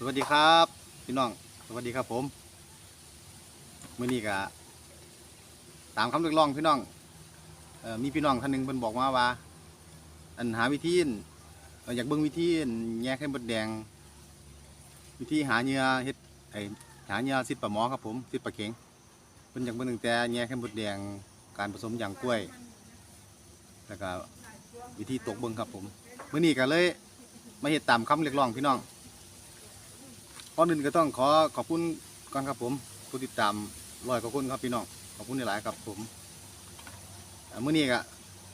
สวัสดีครับพี่น้องสวัสดีครับผมมื่อนี้ก็ตามคำเรียกร้องพี่น้องออมีพี่น้องท่านหนึ่งเพิ่นบอกมาว่า อันหาวิธีอั่นเอ่ออยากเบิ่งวิธีแยกให้บดแดง วิธีหาเหยื่อเฮ็ดไอหาเหยื่อซิดปลาหมอครับผมซิดปลาเข็งเพิ่นอยากเบิ่งตั้งแต่แยกให้บดแดงการผสมอย่างกล้วย แล้วก็วิธีตกเบิ่งครับผมมื่อนี้ก็เลยมาเฮ็ดตามคำเรียกร้องพี่น้อง ก่อนอื่นก็ต้องขอขอบคุณก่อนครับผมผู้ติดตามร้อยกว่าคนครับพี่น้องขอบคุณหลายครับผมอ่ามื้อนี้ก็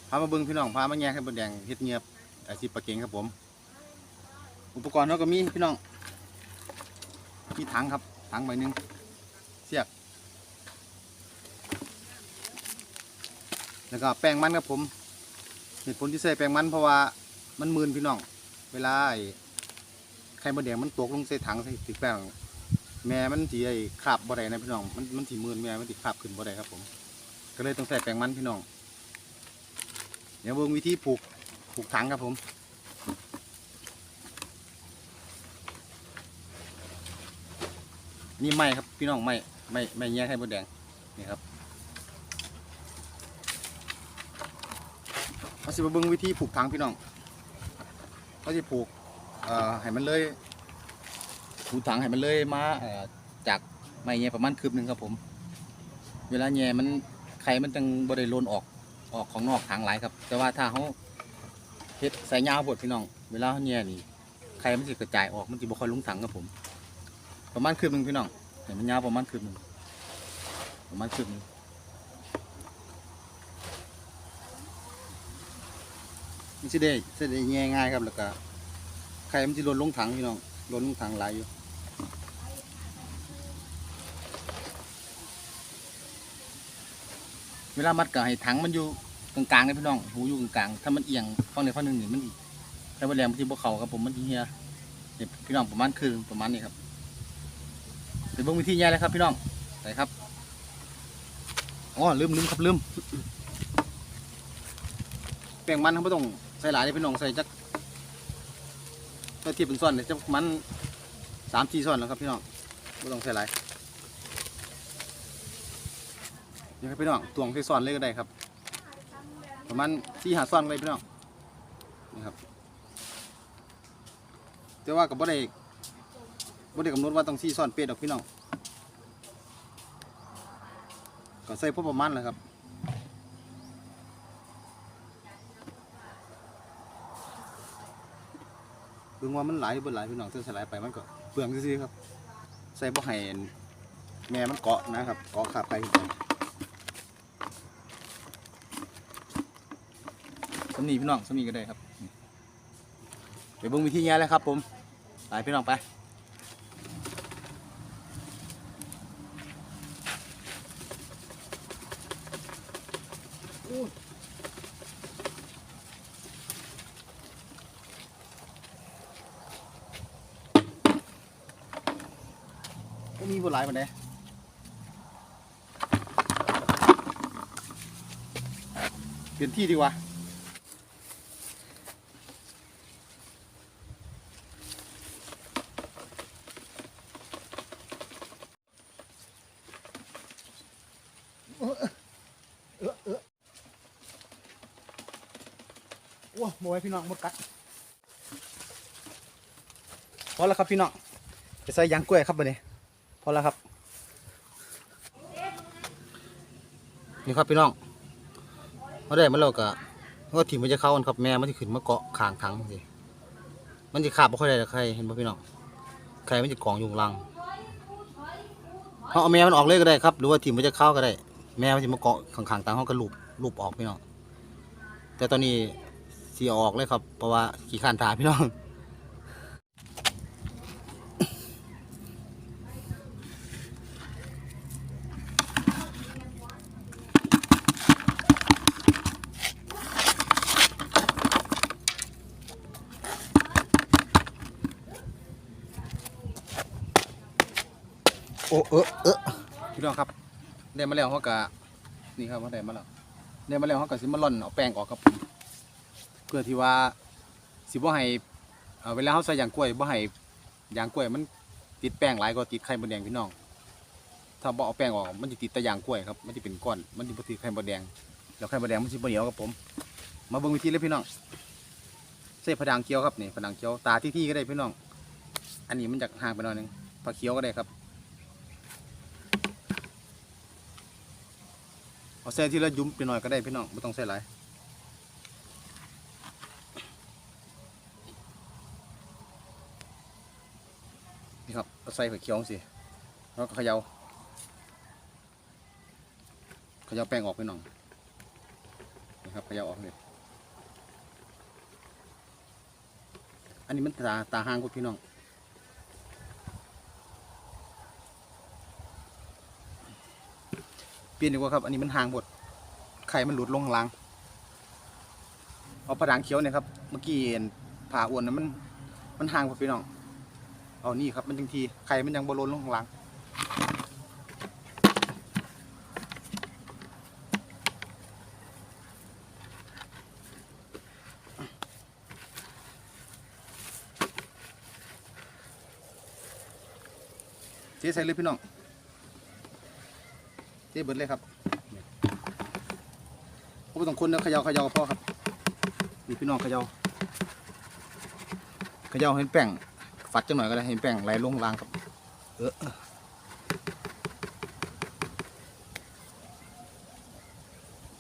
พามาเบิ่งพี่น้องพามาแยกให้บดแดงเฮ็ดเงียบอาชีพปลาเก่งครับผม อุปกรณ์เราก็มีพี่น้องมีถังครับถังใบหนึ่งเสียกแล้วก็แป้งมันครับผม เหตุผลที่ใส่แป้งมันเพราะว่ามันมืนพี่น้อง เวลาไอ ข่มดแดงมันตกลงใส่ถังใส่ติดแป้งแม่มันสีไอ้คราบบ่ได้นะพี่น้อง มันมันสีมืนแม่มันติดคาบขึ้นบ่ได้ครับผม ก็เลยต้องใส่แป้งมันพี่น้อง เดี๋ยวเบิ่งวิธีผูกผูกถังครับผมนี่ไม้ครับพี่น้องไม้ไม้ไม้แยกไข่มดแดงนี่ครับมาสิมาเบิ่งวิธีผูกถังพี่น้องเขาจะผูก เอ่อให้มันเลยถูถังให้มันเลยมาเอ่อจากไม้แง่ประมาณคืบหนึ่งครับผม เวลาแง่มันไข่มันจังบริโลนออกออกของนอกถังหลายครับ แต่ว่าถ้าเขาเฮ็ดใส่ยาวบดพี่น้อง เวลาเขาแง่นี่ไข่มันจะกระจายออกมันจะบ่ค่อยลงถังครับผม ประมาณคืบหนึ่งพี่น้องให้มันยาวประมาณคืบหนึ่งประมาณคืบหนึ่งมันจะได้จะได้แง่ง่ายครับแล้วก็ ข่มันจะหล่นลงถังพี่น้องหล่นลงถังหลายอยู่เวลามัดก็ให้ถังมันอยู่กลางๆเลยพี่น้องหูอยู่กลางๆถ้ามันเอียงฝั่งใดฝั่งหนึ่งนี่มันอีถ้ามันแรงมันจะบวเขาครับผมมันเฮียเนี่ยพี่น้องประมาณคืนประมาณนี้ครับเดี๋ยวเบิ่งวิธีแย่เลยครับพี่น้องไปครับอ๋อลืมลืมครับลืมแป้งมันเขาไม่ต้องใส่หลายเลยพี่น้องใส่จัก ถ้าทียบเป็นส่วนเนี่ยจะมันสามสี่ส่วนแล้วครับพี่น้องไม่ต้องใส่หลายนี่ครับพี่น้องตวงที่ส่วนเลยก็ได้ครับ ประมาณสี่หาส่วนเลยพี่น้องนี่ครับแต่ว่ากับบ่ได้บ่ได้กำหนดว่าต้องสี่ส่วนเป็ดดอกพี่น้องก็ใส่พอประมาณเลยครับ เบิ่งว่ามันหลายบิ่หลายพี่น้องเส้นสลายไปมันก็เปลืองซื่อๆครับ ใส่บ่ให้แม่มันเกาะนะครับ เกาะขาไปสำนีพี่น้องสำนีก็ได้ครับไปเบิ่งวิธีแย่เลยครับ ผมไปพี่น้องไป ก็มีบ่หลายปานใดเปลี่ยนที่ดีกว่าโอ้โมไว้พี่น้องหมดกัดพอแล้วครับพี่น้องจะใส่ยางกล้วยครับบัดนี้ พอแล้วครับ นี่ครับพี่น้องมาได้มาแล้วก็ก็ถิ่มมันจะเข้ากันครับแม่มันจะขึ้นมาเกาะขางถังสิมันจะขาบไม่ค่อยได้หรอกใครเห็นป่ะพี่น้องใครมันจะกองอยู่ข้างล่างเขาเอาแม่มันออกเลยก็ได้ครับหรือว่าถิ่มมันจะเข้าก็ได้ แม่มันจะมาเกาะขางๆต่างเขาก็ลูบลูบออกพี่น้องแต่ตอนนี้สีออกเลยครับเพราะว่าขี่ขานถาพี่น้อง อ้เออเออพี่น้องครับได้มาแล้วเขากะนี่ครับเขาได้มาแล้วได้มาแล้วเขากะสิมาล่อนเอาแป้งออกครับผมเพื่อที่ว่าสิบ่ให้เอ่อเวลาเขาใส่ยางกล้วยบ่ให้ยางกล้วยมันติดแป้งหลายกว่าติดไข่มดแดงพี่น้อง ถ้าบ่เอาแป้งออกมันจะติดแต่ยางกล้วยครับมันจะเป็นก้อนมันจะบ่ติดไข่มดแดงแล้วไข่มดแดงมันสิบ่เหนียวครับผม มาเบิ่งวิธีเลยพี่น้องใส่ผดางเคี้ยวครับนี่ผดางเคี้ยวตาที่ๆก็ได้พี่น้อง อันนี้มันจากห่างไปหน่อยหนึงผักเคี้ยวก็ได้ครับ เอาใส่ที่ละยุ้มไปหน่อยก็ได้พี่น้องไม่ต้องใส่หลายนี่ครับเอาใส่ผักเคี้ยวสิแล้วก็เขย่าเขย่าแป้งออกพี่น้องนี่ครับเขย่าออกเลยอันนี้มันตาตาห่างกว่าพี่น้อง เป ลี่ยนดีกว่าครับ อันนี้มันห่างหมดไข่มันหลุดลงข้างล่างเอาผดางเขียวเนี่ยครับ เมื่อกี้เห็นผ่าอ้วนนะมันมันห่างหมดพี่น้อง เอานี่ครับมันจังทีไข่มันยังบอลนลงข้างล่างเจ๊ใส่เลยพี่น้อง เจ๊เบิดเลยครับผมต้องคนเนอะเขย่าเขย่าก็พอครับนี่พี่น้องเขย่าเขย่าให้แป้งฝัดจังหน่อยก็ได้ให้แป้งไหลลงล่างครับ เออ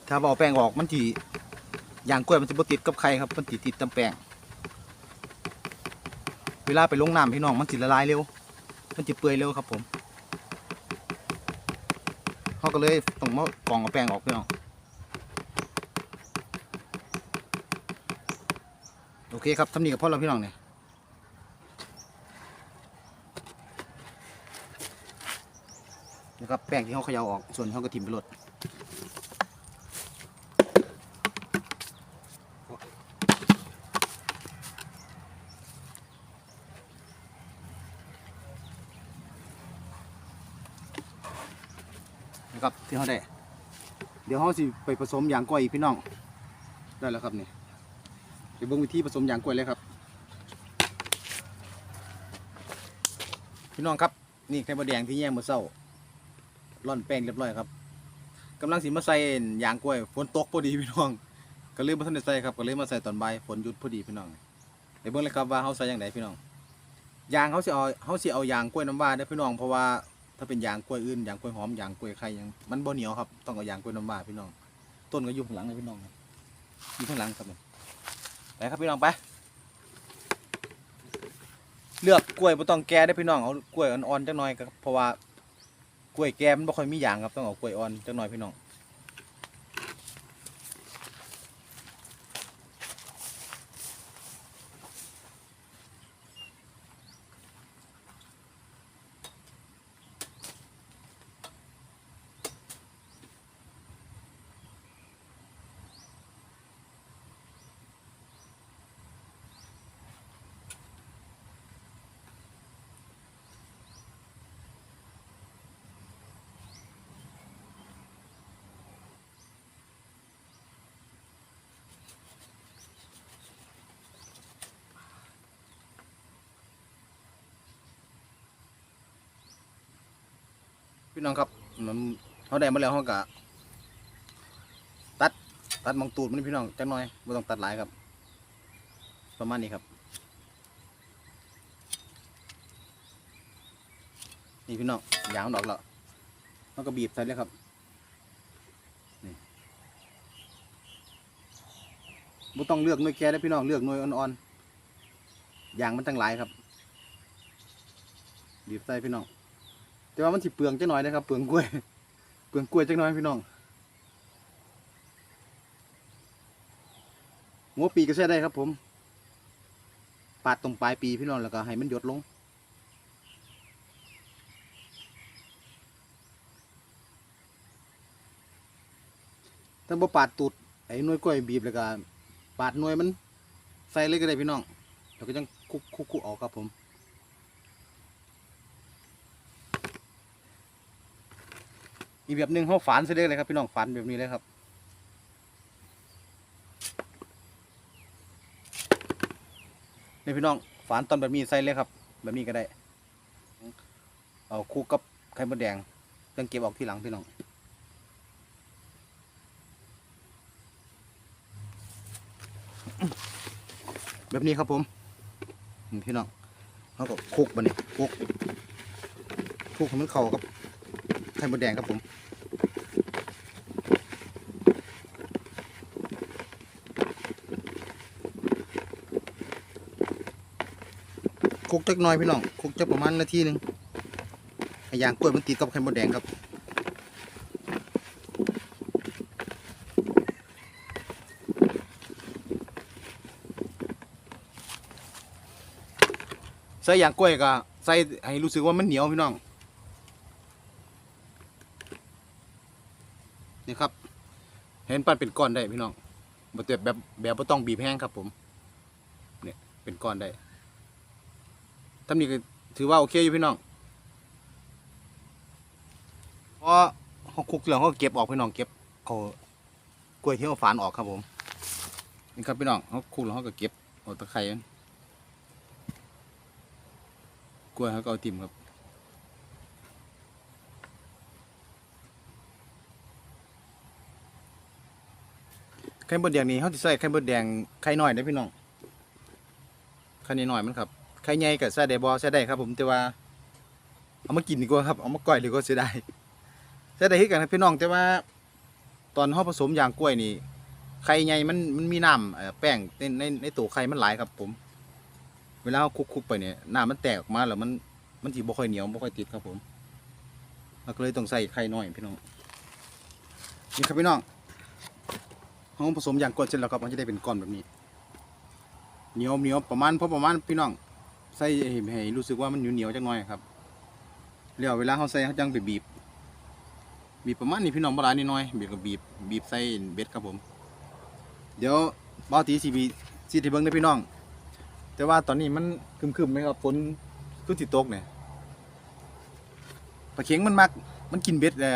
ถ้าเอาแป้งออกมันทีอย่างกล้วยมันจะบติดกับไข่ครับมันติดติดตำแป้งเวลาไปลงน้ำพี่น้องมันสิดละลายเร็ว มันจะเปื่อยเร็วครับผม ก็เลยต้องมากองกระแป้งออกพี่น้องโอเคครับทำนี่กับพ่อเราพี่น้องเนี่ยนะครับแป้งที่เขาเขย่าออกส่วนเขาก็ถิ่มไปรด ครับที่เขาได้ เดี๋ยวเขาสิไปผสมยางกล้วยอีกพี่น้อง ได้แล้วครับนี่เดี๋ยวเบิ่งวิธีผสมยางกล้วยเลยครับ พี่น้องครับนี่ไข่มดแดงที่แย่มือเศร้าร่อนแป้งเรียบร้อยครับกำลังสิมาใส่ยางกล้วยฝนตกพอดีพี่น้อง ก็เลยมาทันได้ใส่ครับก็เลยมาใส่ตอนบ่ายฝนหยุดพอดีพี่น้องเดี๋ยวเบิ่งเลยครับว่าเขาใส่อย่างไรพี่น้องยางเขาสิเอาเขาสิเอายางกล้วยน้ำว้าได้พี่น้องเพราะว่า ถ้าเป็นยางกล้วยอื่นยางกล้วยหอมยางกล้วยไข่ยังมันบ่เหนียวครับต้องเอายางกล้วยน้ำว้าพี่น้อง ต้นก็อยู่ข้างหลังเลยพี่น้องอยู่ข้างหลังครับผมไปครับพี่น้องไป เลือกกล้วยไม่ต้องแก่ได้พี่น้องเอากล้วยอ่อนๆจังหน่อยครับเพราะว่ากล้วยแก่มันไม่ค่อยมีอยางครับต้องเอากล้วยอ่อนจังหน่อยพี่น้อง พี่น้องครับมันเขาได้มาแล้วเขาก็ตัดตัดมองตูดมันพี่น้องจังหน่อยบ่ต้องตัดหลายครับ ประมาณนี้ครับ นี่พี่น้องยางมันออกแล้วมันก็บีบใส่เลยครับนี่บ่ต้องเลือกหน่วยแก่ได้พี่น้องเลือกหน่วยอ่อนๆยางมันตั้งหลายครับบีบใส่พี่น้อง แต่ว่ามันสิเปลืองจังหน่อยนะครับ เปลืองกล้วย เปลืองกล้วยจังหน่อยพี่น้องหัวปีก็ใช้ได้ครับ ผม ปาดตรงปลายปีพี่น้องแล้วก็ให้มันหยดลง ถ้าบ่ปาดตูดไอ้น่วยกล้วยบีบแล้วก็ปาดน่วยมัน ใส่เลยก็ได้พี่น้อง แล้วก็จังคุกคุกคุกออกครับผม อีกแบบหนึ่งเขาฝานเสยเด็จเลยครับพี่น้องฝานแบบนี้เลยครับนี่พี่น้องฝานตอนแบบนี้ใส่เลยครับ แบบนี้ก็ได้ เอาคลุกกับไข่มดแดงต้องเก็บออกที่หลังพี่น้องแบบนี้ครับผมนี่พี่น้องเขาก็คุกบะเนี่ยคุกคุกให้มันเข้ากับ ข่มดแดงครับผมคุกจักน่อยพี่น้องคุกจักประมาณนาทีหนึ่งให้ยางกล้วยมันติดกับไข่มดแดงครับใส่ยางกล้วยก็ใส่ให้รู้สึกว่ามันเหนียวพี่น้อง นี่ครับ เห็นปั้นเป็นก้อนได้พี่น้องแบบแบบแบบไม่ต้องบีบแห้งครับ ผม เนี่ยเป็นก้อนได้ทำนี่ก็ถือว่าโอเคอยู่พี่น้องเพราะเขาคุกแล้วเขาเก็บออกพี่น้องเก็บเขากล้วยที่เขาฝานออกครับผมนี่ครับพี่น้องเขาคุกแล้วเขาก็เก็บเอาตะไคร้กล้วยเขาก็เอาติ่มครับ ข่มดแดงนี่เขาจะใส่ไข่มดแดงไข่น้อยได้พี่น้องไข่น้อยมันครับไข่ใหญ่กับใส่ได้บ่ใส่ได้ครับ ผมแต่ว่า เอามากินดีกว่าครับเอามาก้อยดีกว่าเสียดายใส่ได้คือกันครับพี่น้องแต่ว่า ตอนเฮาผสมยางกล้วยนี่ไข่ใหญ่มันมันมีน้ำแป้งในในในตัวไข่มันหลายครับ ผม เวลาเราคลุกๆไปเนี่ยน้ำมันแตกออกมาแล้วมันมันสิบ่ค่อยเหนียวบ่ค่อยติดครับผมเราก็เลยต้องใส่ไข่น้อยพี่น้องนี่ครับพี่น้อง เฮาผสมยางกล้วยเสร็จแล้วครับมันจะได้เป็นก้อนแบบนี้เหนียวเหนียวประมาณพอประมาณพี่น้องใส่ให้ใหรู้สึกว่ามันเหนียวเหนียวจังหน่อยครับแล้วเวลาเขาใส่เขาจังไปบีบ บีบประมาณนี้พี่น้องบหลานิดหน่อยบีบกับบีบบีบใส่เบ็ดครับผม เดี๋ยวบ้าวตีสีบีสีที่เบิ้งได้พี่น้อง แต่ว่าตอนนี้มันคึมๆไหมครับฝนขึ้นสิตกเนี่ยปลาเข็งมันมัก มันกินเบ็ดเอ่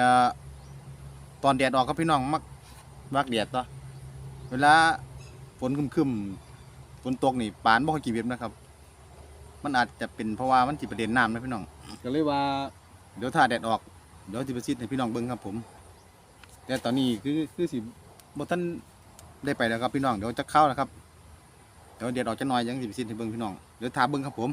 ตอนแดดออกครับพี่น้องมักมักแดดต่อ เวลาฝนคึมๆฝนตกนี่ปานบ่ค่อยกินเบ็ดนะครับ มันอาจจะเป็นเพราะว่ามันจิประเด็นน้ำนะพี่น้อง ก็เลยว่าเดี๋ยวถ้าแดดออกเดี๋ยวจิประสิทธิ์ให้พี่น้องเบิ่งครับผม แต่ตอนนี้คือคือสิบ่ท่านได้ไปแล้วครับพี่น้องเดี๋ยวจะเข้าแล้วครับเดี๋ยวแดดออกจะน้อยยังสิประสิทธิ์ให้เบิ่งพี่น้องเดี๋ยวทาเบิ่งครับผม